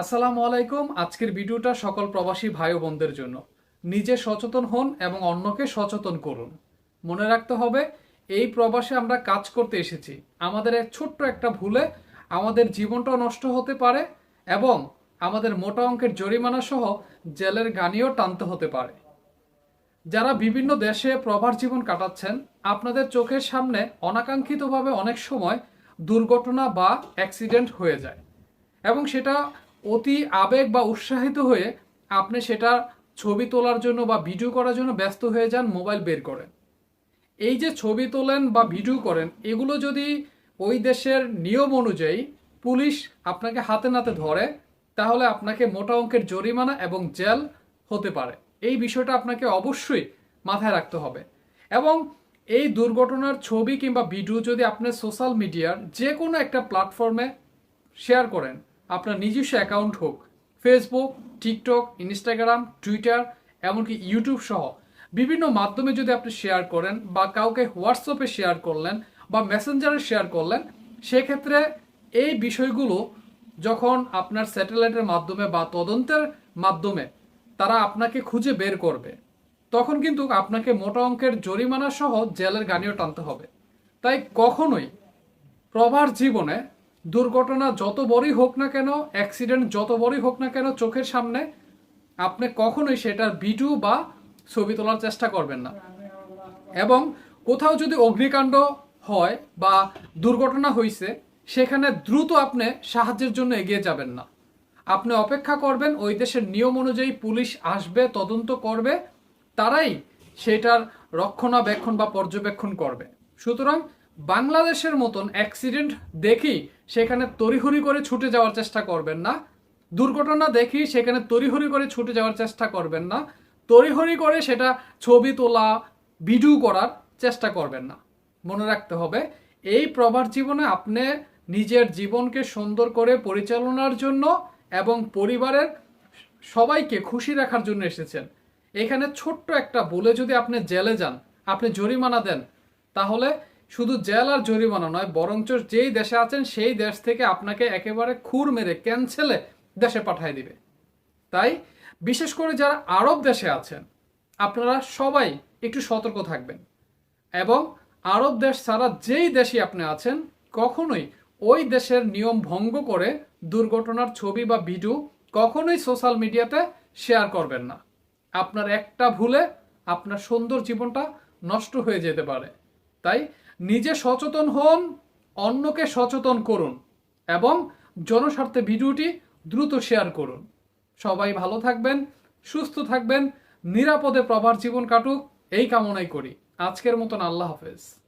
আসসালামু আলাইকুম। আজকের ভিডিওটা সকল প্রবাসী ভাই বোনদের জন্য। নিজে সচেতন হন এবং অন্যকে সচেতন করুন। মনে রাখতে হবে, এই প্রবাসে আমরা কাজ করতে এসেছি। আমাদের এক ছোট্ট একটা ভুলে আমাদের জীবনটা নষ্ট হতে পারে এবং আমাদের মোটা অঙ্কের জরিমানা সহ জেলের গানিও টানতে হতে পারে। যারা বিভিন্ন দেশে প্রভার জীবন কাটাচ্ছেন, আপনাদের চোখের সামনে অনাকাঙ্ক্ষিতভাবে অনেক সময় দুর্ঘটনা বা অ্যাক্সিডেন্ট হয়ে যায় এবং সেটা অতি আবেগ বা উৎসাহিত হয়ে আপনি সেটা ছবি তোলার জন্য বা ভিডিও করার জন্য ব্যস্ত হয়ে যান মোবাইল বের করেন। এই যে ছবি তোলেন বা ভিডিও করেন, এগুলো যদি ওই দেশের নিয়ম অনুযায়ী পুলিশ আপনাকে হাতে নাতে ধরে, তাহলে আপনাকে মোটা অঙ্কের জরিমানা এবং জেল হতে পারে। এই বিষয়টা আপনাকে অবশ্যই মাথায় রাখতে হবে। এবং এই দুর্ঘটনার ছবি কিংবা ভিডিও যদি আপনি সোশ্যাল মিডিয়ার যে কোনো একটা প্ল্যাটফর্মে শেয়ার করেন আপনার নিজস্ব অ্যাকাউন্ট হোক। ফেসবুক টিকটক ইনস্টাগ্রাম টুইটার এমনকি ইউটিউব সহ বিভিন্ন মাধ্যমে যদি আপনি শেয়ার করেন বা কাউকে হোয়াটসঅ্যাপে শেয়ার করলেন বা মেসেঞ্জারে শেয়ার করলেন, সেক্ষেত্রে এই বিষয়গুলো যখন আপনার স্যাটেলাইটের মাধ্যমে বা তদন্তের মাধ্যমে তারা আপনাকে খুঁজে বের করবে, তখন কিন্তু আপনাকে মোটা অঙ্কের জরিমানা সহ জেলের গানিও টানতে হবে। তাই কখনোই প্রভার জীবনে দুর্ঘটনা যত বড়ই হোক না কেন অ্যাক্সিডেন্ট যত বড়ই হোক না কেন চোখের সামনে, আপনি কখনোই সেটার ভিডিও বা ছবি তোলার চেষ্টা করবেন না। এবং কোথাও যদি অগ্নিকাণ্ড হয় বা দুর্ঘটনা হয়েছে সেখানে দ্রুত আপনি সাহায্যের জন্য এগিয়ে যাবেন না। আপনি অপেক্ষা করবেন, ওই দেশের নিয়ম অনুযায়ী পুলিশ আসবে, তদন্ত করবে, তারাই সেটার রক্ষণাবেক্ষণ বা পর্যবেক্ষণ করবে। সুতরাং বাংলাদেশের মতন অ্যাক্সিডেন্ট দেখি সেখানে তড়িহড়ি করে ছুটে যাওয়ার চেষ্টা করবেন না। দুর্ঘটনা দেখি সেখানে তড়িহড়ি করে ছুটে যাওয়ার চেষ্টা করবেন না। তড়িহড়ি করে সেটা ছবি তোলা, ভিডিও করার চেষ্টা করবেন না। মনে রাখতে হবে, এই প্রবার জীবনে আপনি নিজের জীবনকে সুন্দর করে পরিচালনার জন্য এবং পরিবারের সবাইকে খুশি রাখার জন্য এসেছেন। এখানে ছোট্ট একটা বলে যদি আপনি জেলে যান, আপনি জরিমানা দেন, তাহলে শুধু জেল আর জরিমানা নয়, বরঞ্চ যেই দেশে আছেন সেই দেশ থেকে আপনাকে একেবারে খুর মেরে ক্যান্সেলে দেশে পাঠিয়ে দিবে। তাই বিশেষ করে যারা আরব দেশে আছেন, আপনারা সবাই একটু সতর্ক থাকবেন এবং আরব দেশ ছাড়া যেই দেশে আপনি আছেন, কখনোই ওই দেশের নিয়ম ভঙ্গ করে দুর্ঘটনার ছবি বা ভিডিও কখনোই সোশ্যাল মিডিয়াতে শেয়ার করবেন না। আপনার একটা ভুলে আপনার সুন্দর জীবনটা নষ্ট হয়ে যেতে পারে। তাই নিজে সচেতন হন, অন্যকে সচেতন করুন এবং জনস্বার্থে ভিডিওটি দ্রুত শেয়ার করুন। সবাই ভালো থাকবেন, সুস্থ থাকবেন, নিরাপদে প্রভার জীবন কাটুক, এই কামনাই করি। আজকের মতন আল্লাহ হাফেজ।